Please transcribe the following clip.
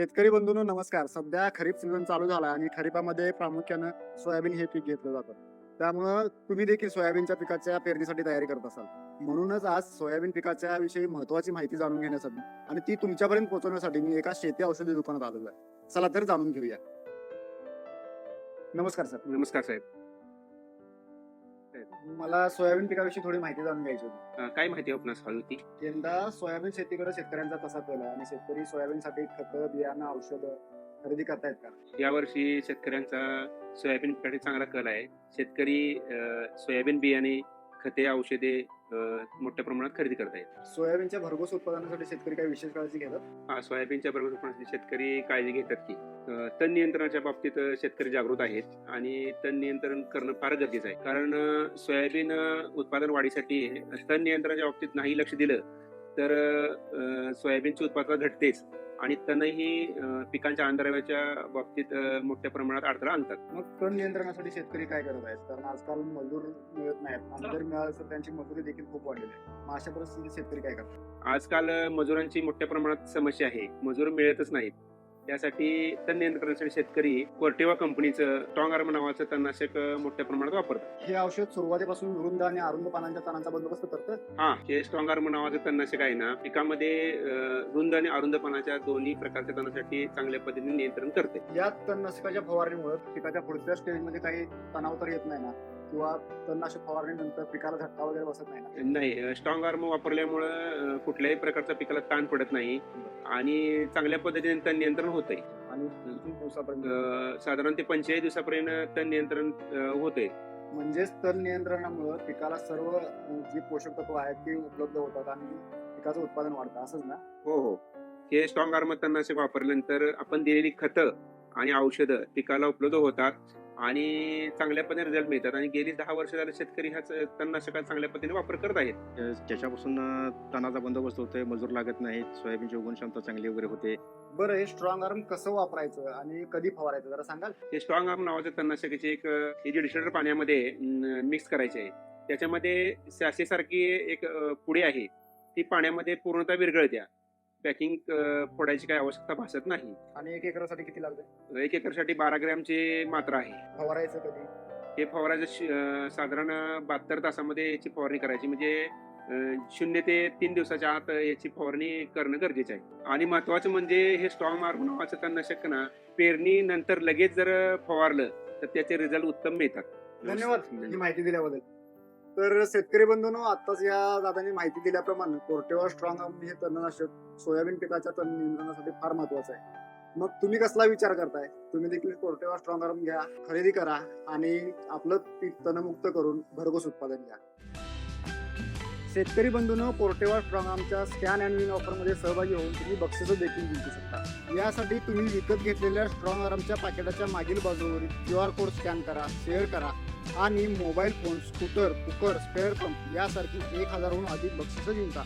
शेतकरी बंधूंनो नमस्कार. सध्या खरीप सीझन चालू झाला आणि खरीपामध्ये प्रामुख्यानं सोयाबीन हे पीक घेतलं जातं. त्यामुळं तुम्ही देखील सोयाबीनच्या पिकाच्या पेरणीसाठी तयारी करत असाल. म्हणूनच आज सोयाबीन पिकाच्या विषयी महत्वाची माहिती जाणून घेण्यासाठी आणि ती तुमच्यापर्यंत पोहोचवण्यासाठी मी एका शेती औषधी दुकानात आलेलो आहे. चला तर जाणून घेऊया. नमस्कार सर. नमस्कार साहेब. मला सोयाबीन पिकाविषयी थोडी माहिती जाणून घ्यायची होती. अं, काय माहिती आपणास हवी होती यंदा सोयाबीन शेतीकडे शेतकऱ्यांचा कसा कल आहे आणि शेतकरी सोयाबीनसाठी खतं बियाणं औषधं खरेदी करतायत का? यावर्षी शेतकऱ्यांचा सोयाबीन पिकासाठी चांगला कल आहे. शेतकरी अं, सोयाबीन बियाणे खते औषधे मोठ्या प्रमाणात खरेदी करत आहेत सोयाबीनच्या भरघोस उत्पादनासाठी शेतकरी काही विशेष काळजी घेतात? हा सोयाबीनच्या बरोबर शेतकरी काळजी घेतात की तण नियंत्रणाच्या बाबतीत शेतकरी जागृत आहेत आणि तण नियंत्रण करणं फार गरजेचं आहे. कारण सोयाबीन उत्पादन वाढीसाठी तण नियंत्रणाच्या बाबतीत नाही लक्ष दिलं तर सोयाबीनची उत्पादन घटतेच आणि तणही पिकांच्या अंतराव्याच्या बाबतीत मोठ्या प्रमाणात अडथळा आणतात. मग तण नियंत्रणासाठी शेतकरी काय करत आहेत? कारण आजकाल मजूर मिळत नाहीत आणि जर मिळालं तर त्यांची मजुरी देखील खूप वाढलेली आहे. मग अशा परिस्थितीत शेतकरी काय करतात? आजकाल मजुरांची मोठ्या प्रमाणात समस्या आहे. मजूर मिळतच नाहीत. त्यासाठी तण नियंत्रणासाठी शेतकरी कोर्टेवा कंपनीचं स्ट्रॉंग आर्म नावाचं तणनाशक मोठ्या प्रमाणात वापरतात. हे औषध सुरुवातीपासून रुंद आणि अरुंद पानांच्या तणांचा बंदोबस्त करतं? हा हे स्ट्रॉंग आर्म नावाचं तणनाशक आहे ना पिकामध्ये रुंद आणि अरुंदपणाच्या दोन्ही प्रकारच्या तणासाठी चांगल्या पद्धतीने नियंत्रण करते. या तणनाशकाच्या फवारणीमुळे पिकाच्या पुढच्या स्टेजमध्ये काही तणाव तर येत नाही ना? किंवा तणनाशक फवारणीनंतर पिकाला झटका वगैरे बसत नाही ना? नाही स्ट्रॉंग आर्म वापरल्यामुळं कुठल्याही प्रकारचा पिकाला ताण पडत नाही आणि चांगल्या पद्धतीने तण नियंत्रण होत आहे आणि किती दिवसापर्यंत? साधारण ते पंचेचाळीस दिवसापर्यंत तण नियंत्रण होते म्हणजेच तण नियंत्रणामुळे पिकाला सर्व अं, जी पोषक तत्व आहेत ती उपलब्ध होतात आणि पिकाचं उत्पादन वाढतं असंच ना? हो हो. हे स्ट्रॉंग आर्म तणनाशक वापरल्यानंतर आपण दिलेली खतं आणि औषधं पिकाला उपलब्ध होतात. आणि चांगल्या पद्धतीने रिझल्ट मिळतात. आणि गेली दहा वर्ष झाले शेतकरी ह्याच तणनाशकाचा चांगल्या पद्धतीने वापर करत आहेत. ज्याच्यापासून तणाचा बंदोबस्त होतोय मजूर लागत नाहीत सोयाबीनची उगवण क्षमता चांगली वगैरे होते. बरं हे स्ट्रॉंग आर्म कसं वापरायचं आणि कधी फवारायचं जरा सांगाल? हे स्ट्रॉंग आर्म नावाचं तणनाशकाचे एक हे डिस्टर पाण्यामध्ये मिक्स करायचे आहे. त्याच्यामध्ये सारखी एक पुडी आहे. ती पाण्यामध्ये पूर्णतः विरघळत्या. पॅकिंग फोडायची काही आवश्यकता भासत नाही. आणि एक एकरासाठी किती लागतं? एक एकरसाठी बारा ग्रॅमची मात्रा आहे. फवारायचं कधी? हे श- अं, साधारण बहात्तर तासामध्ये याची फवारणी करायची. म्हणजे अं, शून्य ते तीन दिवसाच्या आत याची फवारणी करणं गरजेचं आहे. आणि महत्वाचं म्हणजे हे स्ट्रॉंग मार्क नावाचं तणनाशक ना पेरणी नंतर लगेच जर फवारलं तर त्याचे रिझल्ट उत्तम मिळतात. धन्यवाद ही माहिती दिल्याबद्दल. तर शेतकरी बंधूंनो आताच या दादांनी माहिती दिल्याप्रमाणे कोर्टेवा स्ट्रॉंग आर्म हे तणनाशक सोयाबीन पिकाच्या तण नियंत्रणासाठी फार महत्वाचं आहे. मग तुम्ही कसला विचार करताय? तुम्ही देखील कोर्टेवा स्ट्रॉंग आर्म घ्या खरेदी करा आणि आपलं पीक तणमुक्त करून भरघोस उत्पादन घ्या. शेतकरी बंधूंनो कोर्टेवा स्ट्रॉंग आर्मच्या स्कॅन अँड विन ऑफरमध्ये सहभागी होऊन तुम्ही बक्षिसं देखील जिंकू शकता. यासाठी तुम्ही विकत घेतलेल्या स्ट्रॉंग आर्मच्या पाकिटाच्या मागील बाजूवरील क्यू आर कोड स्कॅन करा शेअर करा आणि mobile phone scooter cooker spare pump यासारखी एक हजारहून अधिक बक्षिसं जिंका